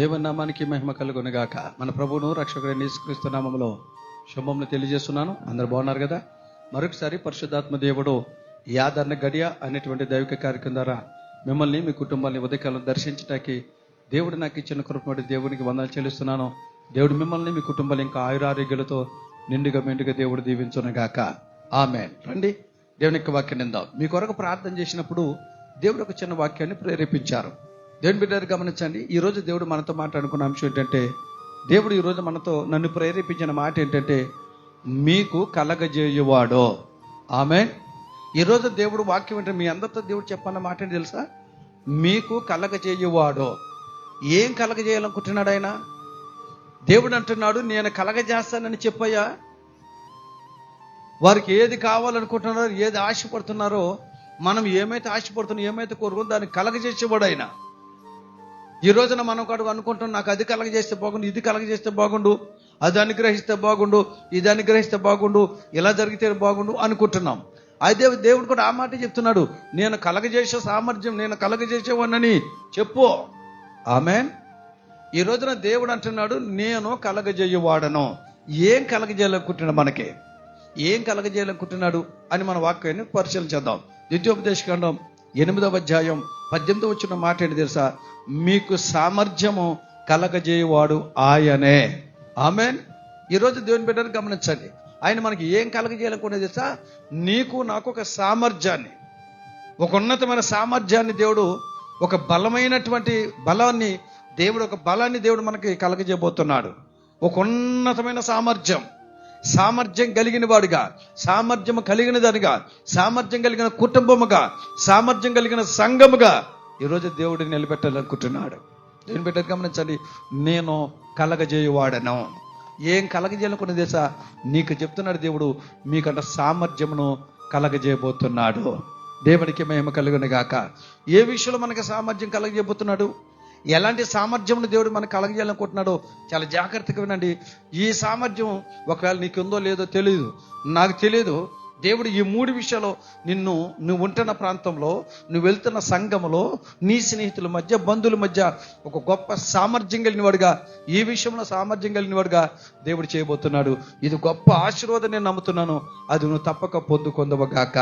దేవుని నామానికి మహిమ కలుగునుగాక. మన ప్రభువును రక్షకుడైన యేసుక్రీస్తు నామంలో శుభములు తెలియజేస్తున్నాను. అందరు బాగున్నారు కదా? మరొకసారి పరిశుద్ధాత్మ దేవుడు యాదరణ గడియ అనేటువంటి దైవిక కార్యక్రమం ద్వారా మిమ్మల్ని మీ కుటుంబాన్ని ఉదయకాలం దర్శించడానికి దేవుడు నాకు ఇచ్చిన కృపడి దేవునికి వందలు చెల్లిస్తున్నాను. దేవుడు మిమ్మల్ని మీ కుటుంబాలు ఇంకా ఆయురారోగ్యాలతో నిండుగా మెండుగా దేవుడు దీవించునుగాక. ఆమె రండి దేవుని యొక్క వాక్యం నిందాం మీ కొరకు ప్రార్థన చేసినప్పుడు దేవుడు ఒక చిన్న వాక్యాన్ని ప్రేరేపించారు. దేవుని బిడ్డారు గమనించండి ఈరోజు దేవుడు మనతో మాట్లాడుకున్న అంశం ఏంటంటే దేవుడు ఈరోజు మనతో నన్ను ప్రేరేపించిన మాట ఏంటంటే మీకు కలగజేయువాడో. ఆమె ఈరోజు దేవుడు వాక్యం ఏంటంటే మీ అందరితో దేవుడు చెప్పన్న మాట ఏంటి తెలుసా? మీకు కలగజేయువాడో. ఏం కలగజేయాలనుకుంటున్నాడు ఆయన? దేవుడు అంటున్నాడు నేను కలగజేస్తానని చెప్పయ్యా. వారికి ఏది కావాలనుకుంటున్నారో ఏది ఆశపడుతున్నారో మనం ఏమైతే ఆశపడుతున్నాం ఏమైతే కోరుకుందో దాన్ని కలగజేసేవాడు ఆయన. ఈ రోజున మనం కూడా అనుకుంటున్నాం నాకు అది కలగజేస్తే బాగుండు ఇది కలగజేస్తే బాగుండు అది అనుగ్రహిస్తే బాగుండు ఇది అనుగ్రహిస్తే బాగుండు ఇలా జరిగితే బాగుండు అనుకుంటున్నాం. అదే దేవుడు కూడా ఆ మాట చెప్తున్నాడు నేను కలగజేసే సామర్థ్యం నేను కలగజేసేవాడినని చెప్పు. ఆమె ఈ రోజున దేవుడు అంటున్నాడు నేను కలగజేయవాడను. ఏం కలగజేయాలనుకుంటున్నాడు మనకి? ఏం కలగజేయాలనుకుంటున్నాడు అని మన వాక్యాన్ని పరిశీలన చేద్దాం ద్వితీయోపదేశకాండం ఎనిమిదవ అధ్యాయం పద్దెనిమిది వచ్చిన మాట ఏంటి తెలుసా? మీకు సామర్థ్యము కలగజేయవాడు ఆయనే. ఆమెన్. ఈరోజు దేవుని బిడ్డను గమనించండి. ఆయన మనకి ఏం కలగజేయాలనుకునేది తెలుసా? నీకు నాకు ఒక సామర్థ్యాన్ని. ఒక ఉన్నతమైన సామర్థ్యాన్ని దేవుడు ఒక బలమైనటువంటి బలాన్ని దేవుడు ఒక బలాన్ని దేవుడు మనకి కలగజేయబోతున్నాడు. ఒక ఉన్నతమైన సామర్థ్యం. సామర్థ్యం కలిగిన వాడుగా సామర్థ్యం కలిగిన దానిగా సామర్థ్యం కలిగిన కుటుంబముగా సామర్థ్యం కలిగిన సంఘముగా ఈరోజు దేవుడిని నిలబెట్టాలనుకుంటున్నాడు. దేవుని పెట్టేది గమనించండి నేను కలగజేయువాడను. ఏం కలగజేయాలనుకున్న దేశా నీకు చెప్తున్నాడు దేవుడు మీకంట సామర్థ్యమును కలగజేయబోతున్నాడు. దేవునికి మేము కలుగునిగాక. ఏ విషయంలో మనకి సామర్థ్యం కలగజేయబోతున్నాడు? ఎలాంటి సామర్థ్యం దేవుడు మనకు కలగజేయాలనుకుంటున్నాడో చాలా జాగ్రత్తగా వినండి. ఈ సామర్థ్యం ఒకవేళ నీకుందో లేదో తెలియదు నాకు తెలియదు దేవుడు ఈ మూడు విషయాలు నిన్ను నువ్వు ఉంటున్న ప్రాంతంలో నువ్వు వెళ్తున్న సంఘములో నీ స్నేహితుల మధ్య బంధువుల మధ్య ఒక గొప్ప సామర్థ్యం కలిగినవాడుగా ఈ విషయంలో సామర్థ్యం కలిగినవాడుగా దేవుడు చేయబోతున్నాడు. ఇది గొప్ప ఆశీర్వాదం నేను నమ్ముతున్నాను. అది నువ్వు తప్పక పొందుకొందవగాక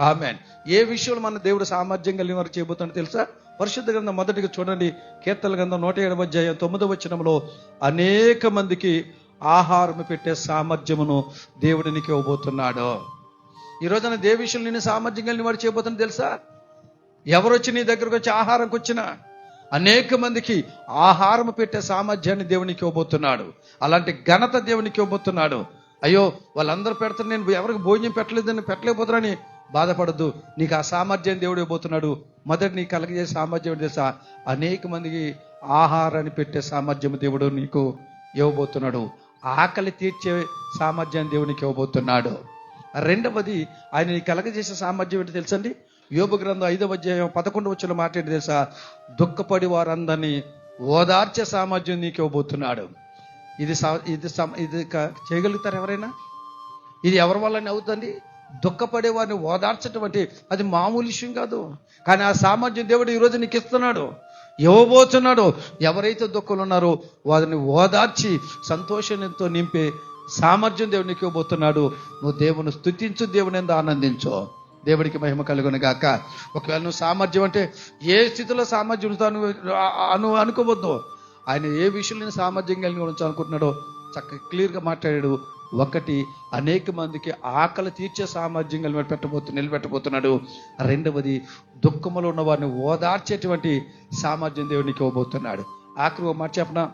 ఆమెన్. ఏ విషయంలో మన దేవుడు సామర్థ్యం కలిగిన వారు చేయబోతున్నాడు తెలుసా? పరిశుద్ధ గ్రంథం మొదటిగా చూడండి. కీర్తన గ్రంథం నూట ఏడవ అధ్యాయం తొమ్మిదవ వచనంలో అనేక మందికి ఆహారం పెట్టే సామర్థ్యమును దేవుడు నీకు ఇవ్వబోతున్నాడు. ఈ రోజున దేవ విషయంలో నేను సామర్థ్యం కలిగిన వాడు చేయబోతున్నా తెలుసా? ఎవరు వచ్చి నీ దగ్గరకు వచ్చి ఆహారంకి వచ్చినా? అనేక మందికి ఆహారం పెట్టే సామర్థ్యాన్ని దేవునికి ఇవ్వబోతున్నాడు. అలాంటి ఘనత దేవునికి ఇవ్వబోతున్నాడు. అయ్యో వాళ్ళందరూ పెడతారు నేను ఎవరికి భోజనం పెట్టలేదని పెట్టలేకపోతున్నాని బాధపడద్దు. నీకు ఆ సామర్థ్యం దేవుడు ఇవ్వబోతున్నాడు. మొదటి నీకు కలిగజే సామర్థ్యం తెలుసా? అనేక మందికి ఆహారాన్ని పెట్టే సామర్థ్యం దేవుడు నీకు ఇవ్వబోతున్నాడు. ఆకలి తీర్చే సామర్థ్యాన్ని దేవునికి ఇవ్వబోతున్నాడు. రెండవది ఆయన నీకు కలగజేసే సామర్థ్యం ఏంటి తెలుసండి యోగ గ్రంథం ఐదవ అధ్యాయం పదకొండు వచ్చిన మాట ఏంటి తెలుసా? దుఃఖపడి వారందరినీ ఓదార్చే సామర్థ్యం నీకు ఇవ్వబోతున్నాడు. ఇది సా- ఇది ఇది క- చేయగలుగుతారు ఎవరైనా? ఇది ఎవరి వల్లనే అవుతుంది? దుఃఖపడే వారిని ఓదార్చటం అంటే అది మామూలు విషయం కాదు. కానీ ఆ సామర్థ్యం దేవుడు ఈరోజు నీకు ఇస్తున్నాడు. ఇవ్వబోతున్నాడు. ఎవరైతే దుఃఖంలో ఉన్నారో వారిని ఓదార్చి సంతోషంతో నింపే సామర్థ్యం దేవుడు నీకు ఇవ్వబోతున్నాడు. నువ్వు దేవుని స్థుతించు దేవుని ఎందు ఆనందించు. దేవుడికి మహిమ కలుగును గాక. ఒకవేళ నువ్వు సామర్థ్యం అంటే ఏ స్థితిలో సామర్థ్యం ఉంచుతావు అను అనుకోవద్దు. ఆయన ఏ విషయంలో సామర్థ్యం కలిగి ఉంచాలనుకుంటున్నాడో చక్కగా క్లియర్గా మాట్లాడాడు. ఒకటి అనేక మందికి ఆకలి తీర్చే సామర్థ్యం నిలబెట్టబోతు పెట్టబోతు నిలబెట్టబోతున్నాడు. రెండవది దుఃఖములో ఉన్న వారిని ఓదార్చేటువంటి సామర్థ్యం దేవునికి ఇవ్వబోతున్నాడు. ఆఖరి ఒక మాట చెప్పనా?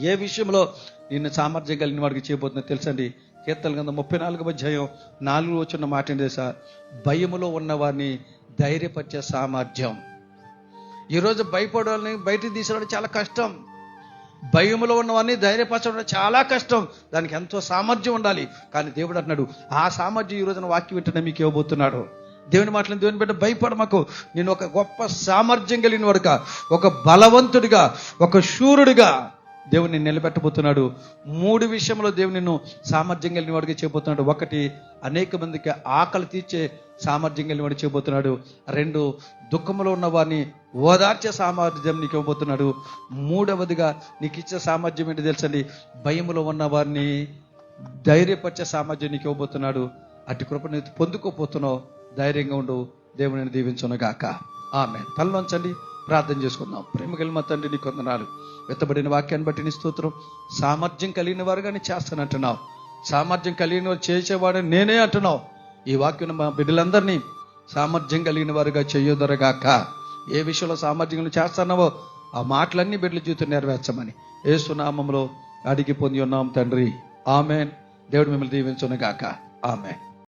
ఏ విషయంలో నిన్ను సామర్థ్యం కలిగిన వాడికి చేయబోతుందో తెలుసండి? కీర్తన కింద ముప్పై నాలుగు అధ్యాయం నాలుగు వచ్చిన మాట ఏంటి సార్ భయములో ఉన్నవారిని ధైర్యపరిచే సామర్థ్యం. ఈరోజు భయపడాలని బయటికి తీసుకోవడం చాలా కష్టం. భయములో ఉన్నవన్నీ ధైర్యపరచడం చాలా కష్టం. దానికి ఎంతో సామర్థ్యం ఉండాలి. కానీ దేవుడు అంటున్నాడు ఆ సామర్థ్యం ఈ రోజున వాక్యం వింటనే మీకు ఇవ్వబోతున్నాడు. దేవుని మాటలను దేవుని బిడ్డ భయపడమకు. నేను ఒక గొప్ప సామర్థ్యం కలిగిన వాడుగా ఒక బలవంతుడిగా ఒక శూరుడిగా దేవుడు నిన్ను నిలబెట్టబోతున్నాడు. మూడు విషయంలో దేవుడు నిన్ను సామర్థ్యం కలిగిన వాడికి చేయబోతున్నాడు. ఒకటి అనేక మందికి ఆకలి తీర్చే సామర్థ్యం కలిగిన వాడికి చేయబోతున్నాడు. రెండు దుఃఖంలో ఉన్న వారిని ఓదార్చే సామర్థ్యం నీకు ఇవ్వబోతున్నాడు. మూడవదిగా నీకు ఇచ్చే సామర్థ్యం ఏంటి తెలుసండి భయములో ఉన్న వారిని ధైర్యపరిచే సామర్థ్యం నీకు ఇవ్వబోతున్నాడు. అటు కృపను పొందుకోపోతున్నావు ధైర్యంగా ఉండు. దేవుని దీవించును గాక ఆమె తలలోంచండి. ప్రార్థన చేసుకుందాం. ప్రేమ కలిమ మా తండ్రి నీ కొందనాలు వెత్తబడిన వాక్యాన్ని బట్టి నీ స్తోత్రం. సామర్థ్యం కలిగిన వారుగానే చేస్తానంటున్నావు సామర్థ్యం కలిగిన వారు చేసేవాడు నేనే అంటున్నావు. ఈ వాక్యం మా బిడ్డలందరినీ సామర్థ్యం కలిగిన వారుగా చెయ్యొదరగాక ఏ విషయంలో సామర్థ్యం చేస్తున్నావో ఆ మాటలన్నీ బిడ్డల జీవితం నెరవేర్చమని ఏసునామంలో అడిగి పొంది ఉన్నాం తండ్రి. ఆమెన్. దేవుడు మిమ్మల్ని దీవించును గాక ఆమెన్.